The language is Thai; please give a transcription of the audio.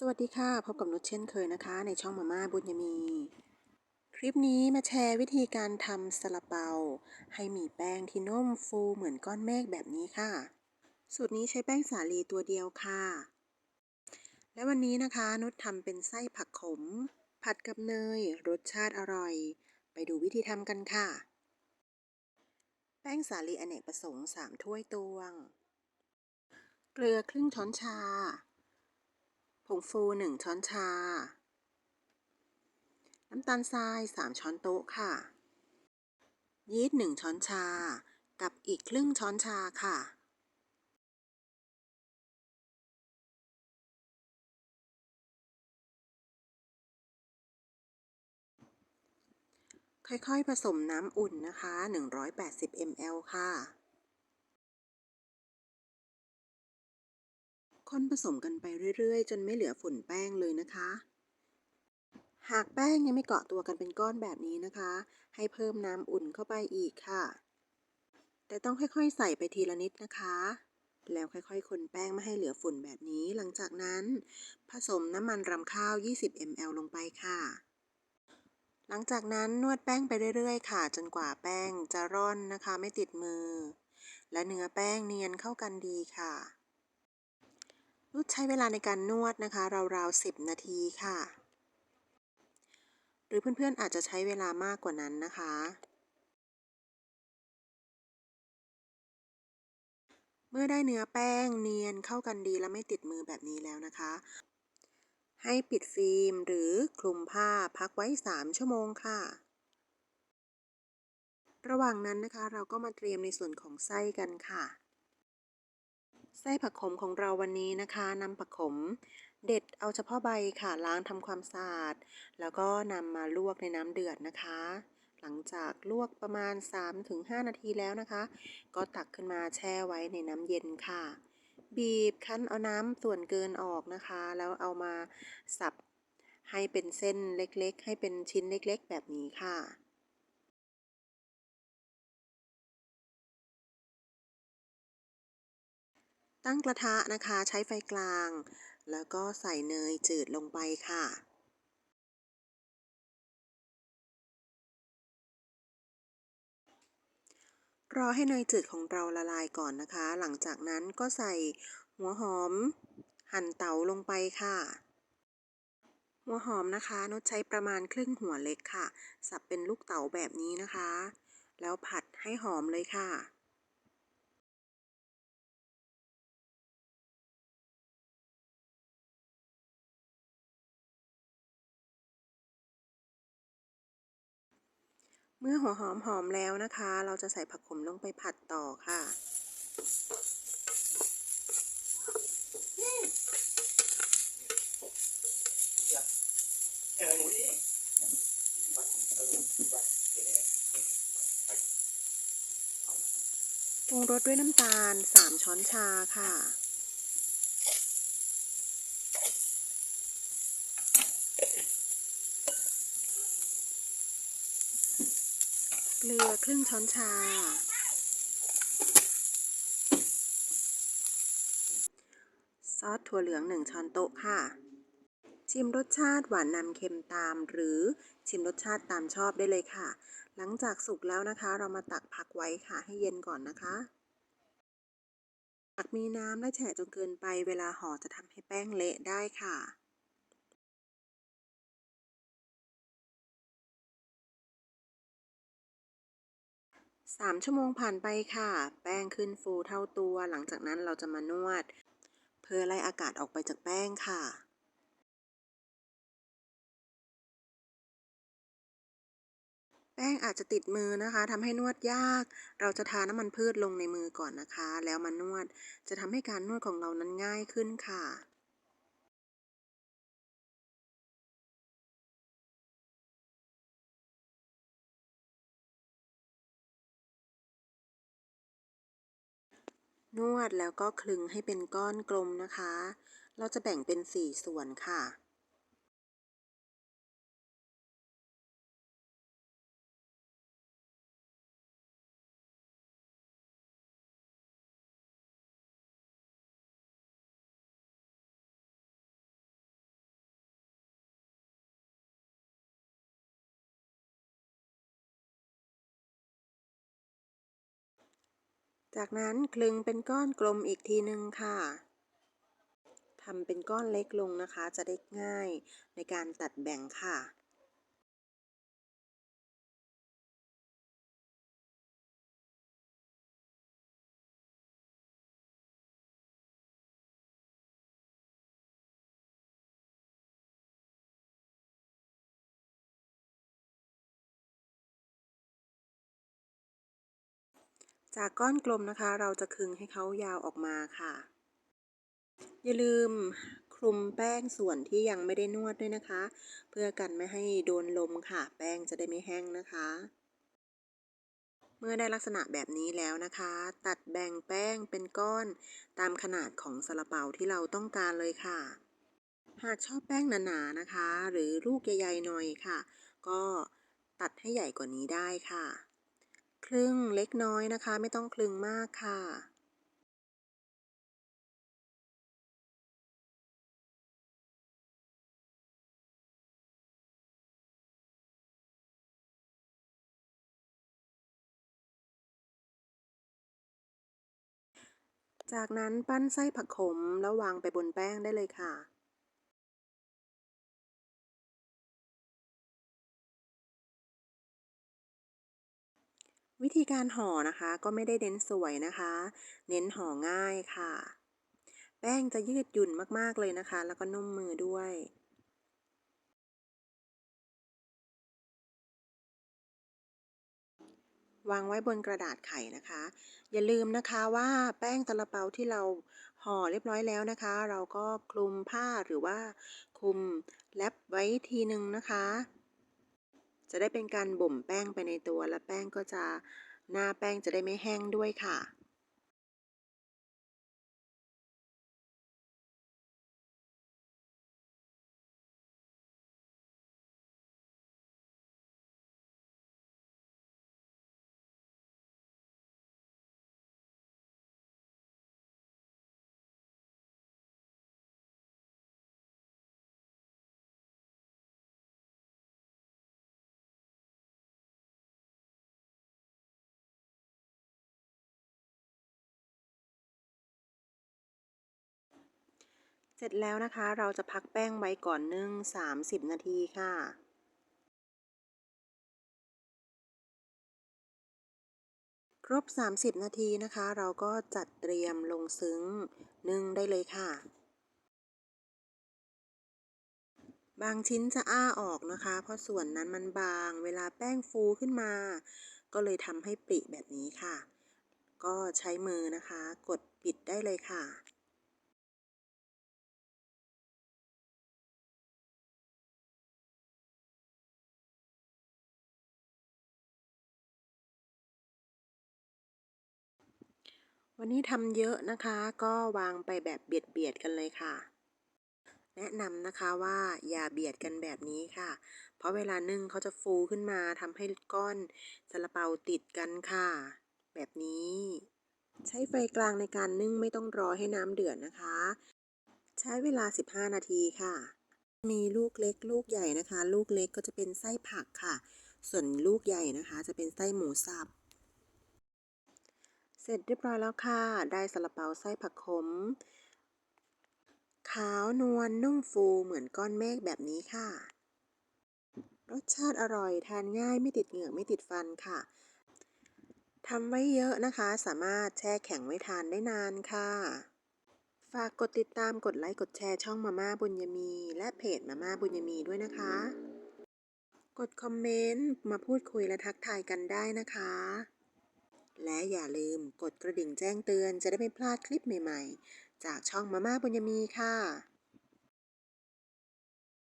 สวัสดีค่ะพบกับนุชเช่นเคยนะคะ ในช่องมาม่าบุญยมี คลิปนี้มาแชร์วิธีการทำซาลาเปา ให้มีแป้งที่นุ่มฟูเหมือนก้อนเมฆแบบนี้ค่ะ สูตรนี้ใช้แป้งสาลีตัวเดียวค่ะ และวันนี้นะคะ นุชทำเป็นไส้ผักขม ผัดกับเนย รสชาติอร่อย ไปดูวิธีทำกันค่ะ แป้งสาลีอเนกประสงค์ 3 ถ้วยตวง เกลือครึ่งช้อนชา ผงฟู 1 ช้อนชา น้ำตาลทราย 3 ช้อนโต๊ะค่ะ ยีสต์ 1 ช้อนชา กับอีกครึ่งช้อนชาค่ะ ค่อยๆ ผสมน้ำอุ่นนะคะ 180 ml ค่ะ คนผสมกันไปเรื่อยๆ จนไม่เหลือฝุ่นแป้งเลยนะคะ หากแป้งยังไม่เกาะตัวกันเป็นก้อนแบบนี้นะคะ ให้เพิ่มน้ำอุ่นเข้าไปอีกค่ะ แต่ต้องค่อยๆ ใส่ไปทีละนิดนะคะแล้วค่อยๆ คนแป้งไม่ให้เหลือฝุ่นแบบนี้ หลังจากนั้น ผสมน้ำมันรำข้าว 20 ml ลงไปค่ะ หลังจากนั้นนวดแป้งไปเรื่อยๆ ค่ะ จนกว่าแป้งจะร่อนนะคะ ไม่ติดมือ และเนื้อแป้งเนียนเข้ากันดีค่ะ นุชใช้เวลาในการนวดนะคะ ราวๆ10นาทีค่ะ หรือเพื่อนๆอาจจะใช้เวลามากกว่านั้นนะคะ เมื่อได้เนื้อแป้งเนียนเข้ากันดีและไม่ติดมือแบบนี้แล้วนะคะ ให้ปิดฟิล์มหรือคลุมผ้าพักไว้ 3 ชั่วโมงค่ะ ระหว่างนั้นนะคะเราก็มาเตรียมในส่วนของไส้กันค่ะ ส้ผักขมของเราวันนี้นะคะนำผักขม เด็ดเอาเฉพาะใบค่ะล้างทำความสะอาด แล้วก็นำมาลวกในน้ำเดือดนะคะ หลังจากลวกประมาณ 3-5 นาทีแล้วนะคะ ก็ตักขึ้นมาแช่ไว้ในน้ำเย็นค่ะ บีบคั้นเอาน้ำส่วนเกินออกนะคะ แล้วเอามาสับให้เป็นเส้นเล็กๆ ให้เป็นชิ้นเล็กๆ แบบนี้ค่ะ ตั้งกระทะนะคะ ใช้ไฟกลาง แล้วก็ใส่เนยจืดลงไปค่ะ รอให้เนยจืดของเราละลายก่อนนะคะ หลังจากนั้นก็ใส่หัวหอม หั่นเต๋าลงไปค่ะ หัวหอมนะคะนุชใช้ประมาณครึ่งหัวเล็กค่ะ สับเป็นลูกเต๋าแบบนี้นะคะ แล้วผัดให้หอมเลยค่ะ มื่อหัวหอมหอมแล้วนะคะ เราจะใส่ผักขมลงไปผัดต่อค่ะปรุงรสด้วยน้ำตาล 3 ช้อนชาค่ะ เกลือครึ่งช้อนชา ซอสถั่วเหลือง1ช้อนโต๊ะค่ะ ชิมรสชาติหวานนำเค็มตาม หรือชิมรสชาติตามชอบได้เลยค่ะ หลังจากสุกแล้วนะคะ เรามาตักพักไว้ค่ะให้เย็นก่อนนะคะหากมีน้ำและแฉะจนเกินไปเวลาห่อจะทำให้แป้งเละได้ค่ะ สามชั่วโมงผ่านไปค่ะ แป้งขึ้นฟูเท่าตัว หลังจากนั้นเราจะมานวด เพื่อไล่อากาศออกไปจากแป้งค่ะแป้งอาจจะติดมือนะคะทำให้นวดยาก เราจะทาน้ำมันพืชลงในมือก่อนนะคะ แล้วมานวด จะทำให้การนวดของเรานั้นง่ายขึ้นค่ะ นวดแล้วก็คลึงให้เป็นก้อนกลมนะคะ เราจะแบ่งเป็น 4 ส่วนค่ะ จากนั้นคลึงเป็นก้อนกลมอีกทีหนึ่งค่ะทำเป็นก้อนเล็กลงนะคะ จะได้ง่ายในการตัดแบ่งค่ะ จากก้อนกลมนะคะ เราจะคึงให้เขายาวออกมาค่ะ อย่าลืมคลุมแป้งส่วนที่ยังไม่ได้นวดด้วยนะคะ เพื่อกันไม่ให้โดนลมค่ะ แป้งจะได้ไม่แห้งนะคะ เมื่อได้ลักษณะแบบนี้แล้วนะคะ ตัดแบ่งแป้งเป็นก้อนตามขนาดของซาลาเปาที่เราต้องการเลยค่ะ หากชอบแป้งหนาๆนะคะ หรือลูกใหญ่ๆหน่อยค่ะ ก็ตัดให้ใหญ่กว่านี้ได้ค่ะ ครึ่งเล็กน้อยนะคะ ไม่ต้องคลึงมากค่ะจากนั้นปั้นไส้ผักขมแล้ววางไปบนแป้งได้เลยค่ะ วิธีการห่อนะคะก็ไม่ได้เน้นสวยนะคะ เน้นห่อง่ายค่ะ แป้งจะยืดหยุ่นมากๆเลยนะคะ แล้วก็นุ่มมือด้วยวางไว้บนกระดาษไข่นะคะ อย่าลืมนะคะว่าแป้งตะลเปาที่เราห่อเรียบร้อยแล้วนะคะ เราก็คลุมผ้าหรือว่าคลุมแรปไว้ทีหนึ่งนะคะ จะได้เป็นการบ่มแป้งไปในตัวและแป้งก็จะหน้าแป้งจะได้ไม่แห้งด้วยค่ะ เสร็จแล้วนะคะเราจะพักแป้งไว้ก่อนนึ่ง30 นาทีค่ะครบ 30 นาทีนะคะ เราก็จัดเตรียมลงซึ้งนึ่งได้เลยค่ะ บางชิ้นจะอ้าออกนะคะ เพราะส่วนนั้นมันบาง เวลาแป้งฟูขึ้นมา ก็เลยทำให้ปริแบบนี้ค่ะ ก็ใช้มือนะคะ กดปิดได้เลยค่ะ วันนี้ทำเยอะนะคะก็วางไปแบบเบียดๆกันเลยค่ะ แนะนำนะคะว่าอย่าเบียดกันแบบนี้ค่ะ เพราะเวลานึ่งเขาจะฟูขึ้นมาทำให้ก้อนซาลาเปาติดกันค่ะ แบบนี้ ใช้ไฟกลางในการนึ่งไม่ต้องรอให้น้ำเดือดนะคะ ใช้เวลา 15 นาทีค่ะ มีลูกเล็กลูกใหญ่นะคะ ลูกเล็กก็จะเป็นไส้ผักค่ะ ส่วนลูกใหญ่นะคะ จะเป็นไส้หมูสับ เสร็จเรียบร้อยแล้วค่ะ ได้ซาลาเปาไส้ผักขม ขาวนวลนุ่มฟูเหมือนก้อนเมฆแบบนี้ค่ะ รสชาติอร่อยทานง่ายไม่ติดเหงือกไม่ติดฟันค่ะทำไว้เยอะนะคะ สามารถแช่แข็งไว้ทานได้นานค่ะ ฝากกดติดตามกดไลค์กดแชร์ช่องมาม่าบุญยมี และเพจมาม่าบุญยมีด้วยนะคะ กดคอมเมนต์มาพูดคุยและทักทายกันได้นะคะ และอย่าลืมกดกระดิ่งแจ้งเตือนจะได้ไม่พลาดคลิปใหม่ ๆ จากช่องมาม่าบุญยมีค่ะ